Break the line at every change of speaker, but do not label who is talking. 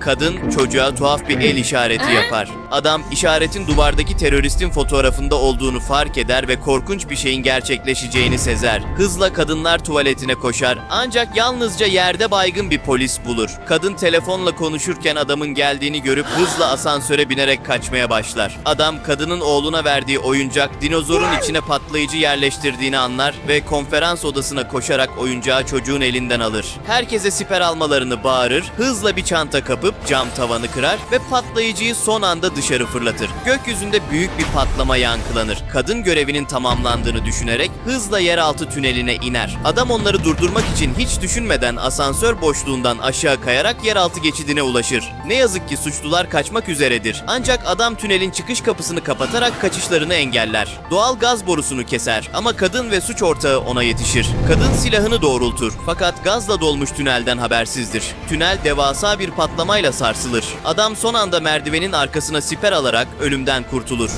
Kadın çocuğa tuhaf bir el işareti yapar. Adam işaretin duvardaki teröristin fotoğrafında olduğunu fark eder ve korkunç bir şeyin gerçekleşeceğini sezer. Hızla kadınlar tuvaletine koşar ancak yalnızca yerde baygın bir polis bulur. Kadın telefonla konuşurken adamın geldiğini görüp hızla asansöre binerek kaçmaya başlar. Adam kadının oğluna verdiği oyuncak dinozorun içine patlayıcı yerleştirdiğini anlar ve konferans odasına koşarak oyuncağı çocuğun elinden alır. Herkese siper almalarını bağırır, hızla bir çanta kapıp cam tavanı kırar ve patlayıcıyı son anda dışarı fırlatır. Gökyüzünde büyük bir patlama yankılanır. Kadın görevinin tamamlandığını düşünerek hızla yeraltı tüneline iner. Adam onları durdurmak için hiç düşünmeden asansör boşluğundan aşağı kayarak yeraltı geçidine ulaşır. Ne yazık ki suçlular kaçmak üzeredir. Ancak adam tünelin çıkış kapısını kapatarak kaçışlarını engeller. Doğal gaz borusunu keser ama kadın ve suç ortağı ona yetişir. Kadın silahını doğrultur fakat gazla dolmuş tünelden habersizdir. Tünel devasa bir sarsılır. Adam son anda merdivenin arkasına siper alarak ölümden kurtulur.